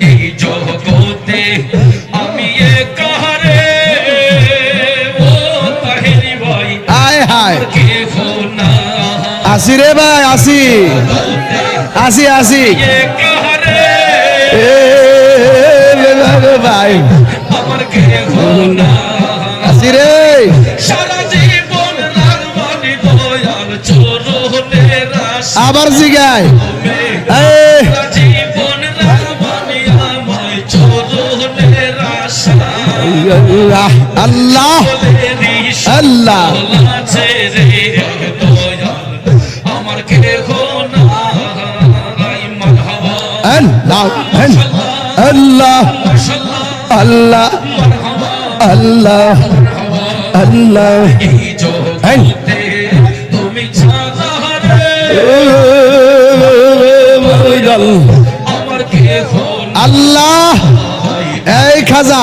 এই জগতে আমি একা রে। ও তাহেরি ভাই আয় হায়। কেহো না। আসি রে ভাই আসি। আসি আসি। ভাই। আমার কেহো না। আসি রে। আবার জিগায়। আল্লাহ আল্লাহ আল্লাহ। আল্লাহ আল্লাহ আল্লাহ আল্লাহ আল্লাহ। হ্যাঁ। এই খাজা।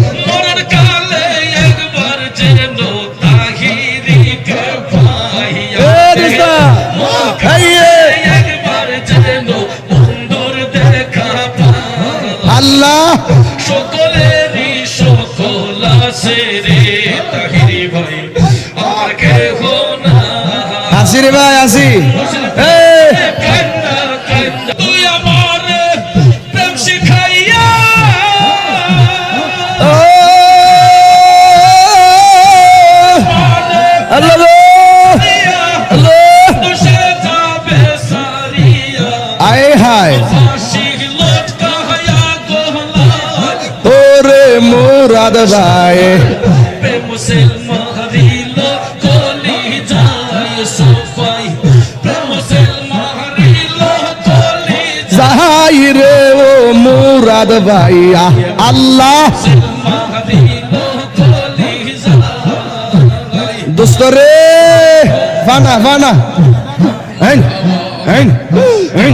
সকলেরই সকল আছে রে তাহিরি ভাই আমার কেহ না আসি রে ভাই আসি মুরাদ ভাই। যাহাই রে ও মুরাদ ভাইয়া, আল্লাহ। দোস্ত রে, ফানা ফানা। হ্যাঁ হ্যাঁ হ্যাঁ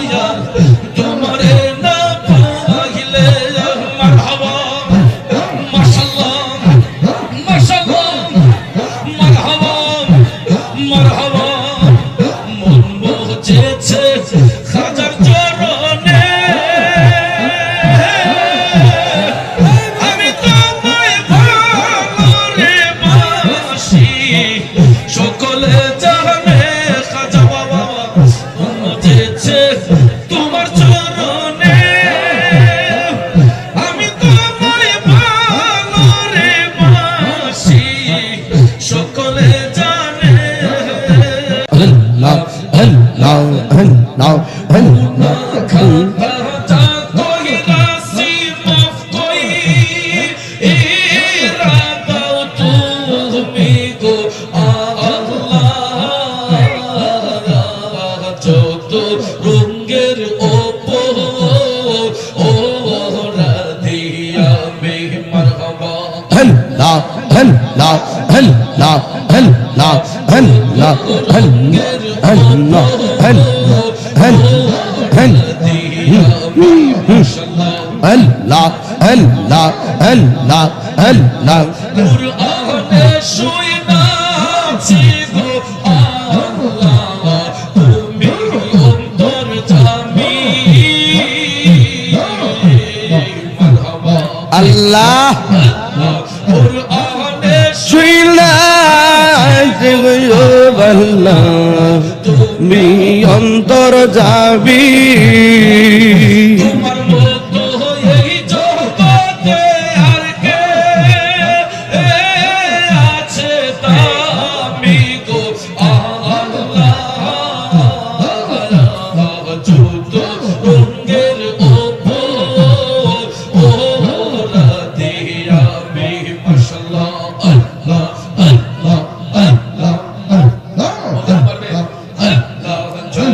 দাও Allah, Allah, Allah, Allah, Allah. আল্লাহ আল্লাহ আল্লাহ আল্লাহ কুরআনে শুয়ে নাচিব আল্লাহ। তুমি অন্তর জামি আল্লাহ কুরআনে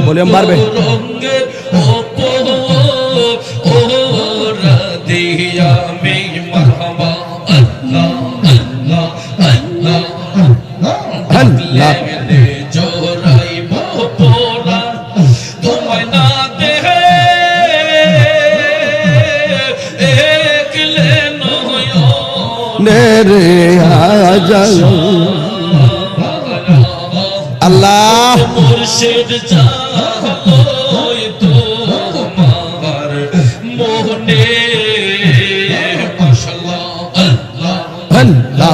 ভলিউম বাড়বে আল্লাহ। মুর্শিদ আল্লাহ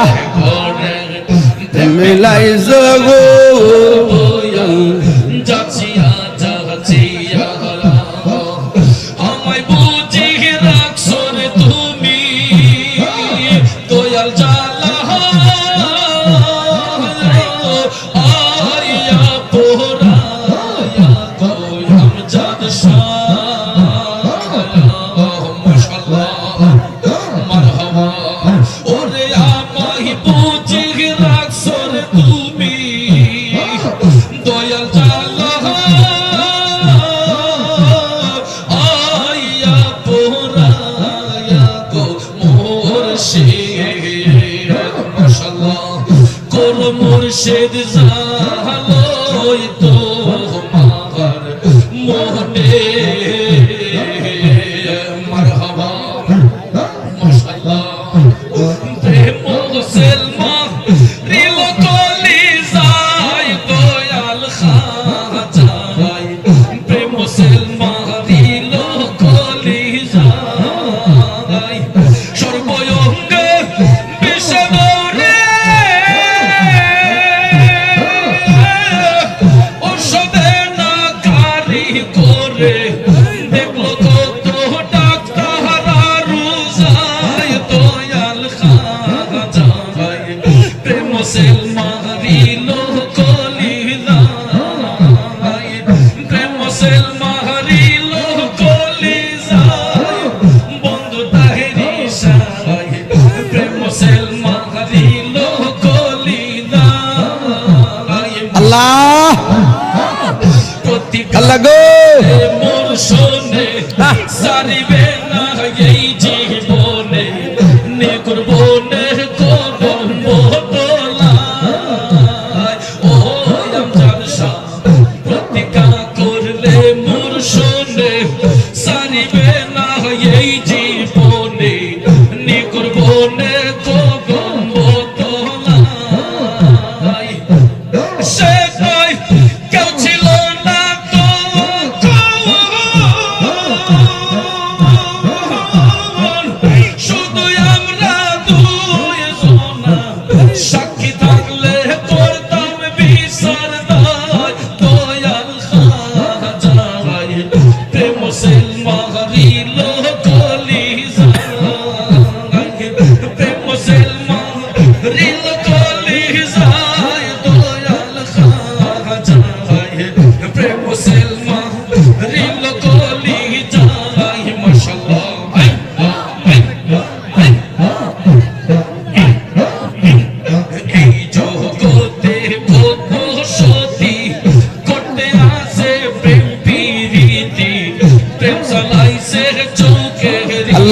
মিলাই জগো মুর্শিদ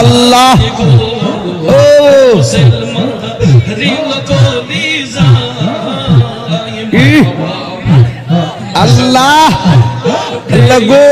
আল্লাহ। ও। আল্লাহ। লগো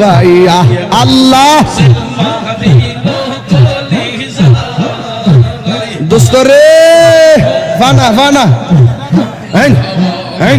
ভাইয়া আল্লাহ। দোস্ত রে ফানা ফানা হ্যাঁ হ্যাঁ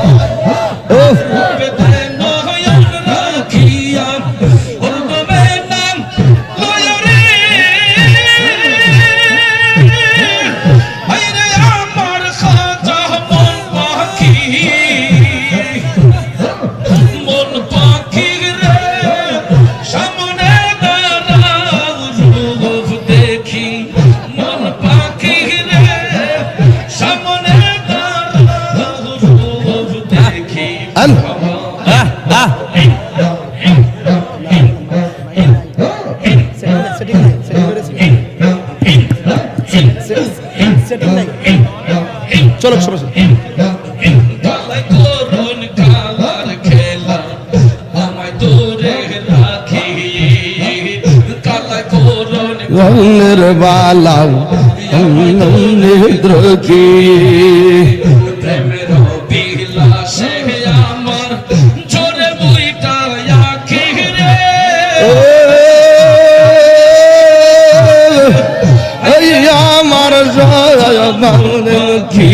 বাংলামুখী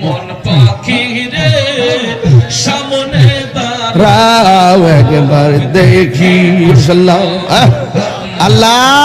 মন পাখি রে সামনে দাঁড়াও একবার দেখি আল্লাহ।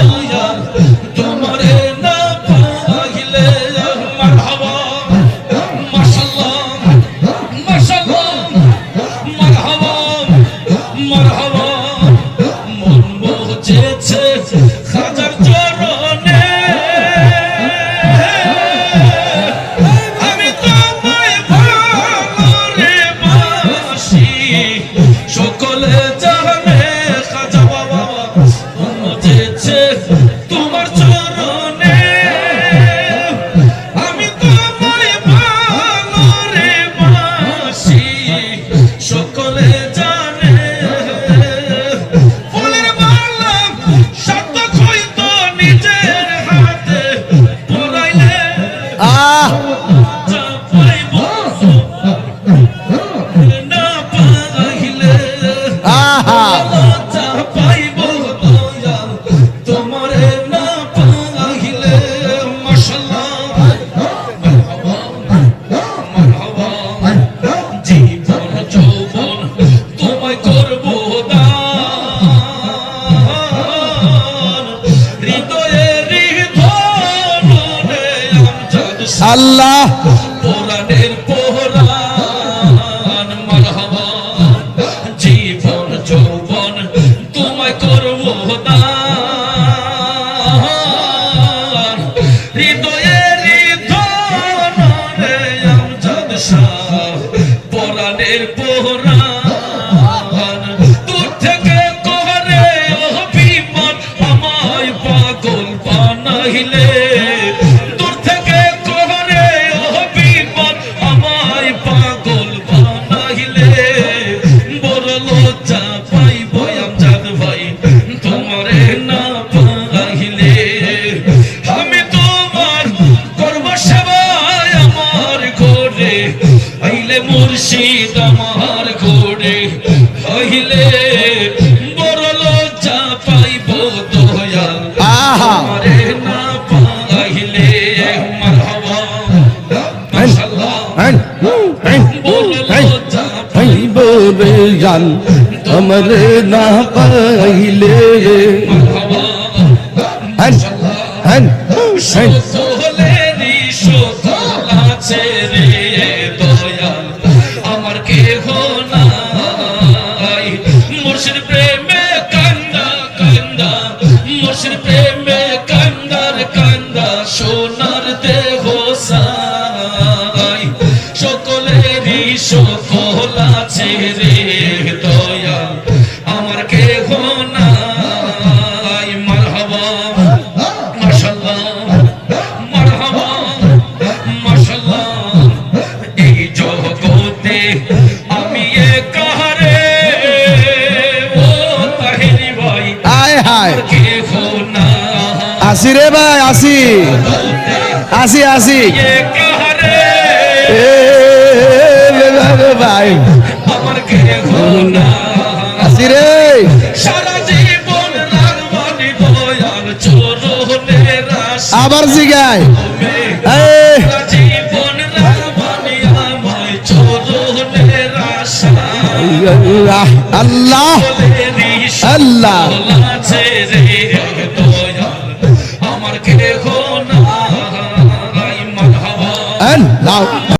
আল্লাহ 아빠 কমর না পাইলে। হ্যাঁ, হ্যাঁ, হ্যাঁ। হন হন ভাই। আসি রে ভাই আসি। আসি আসি। ভাই। আসি রে। আবার জিগায় আল্লাহ। আল্লাহ। Loud.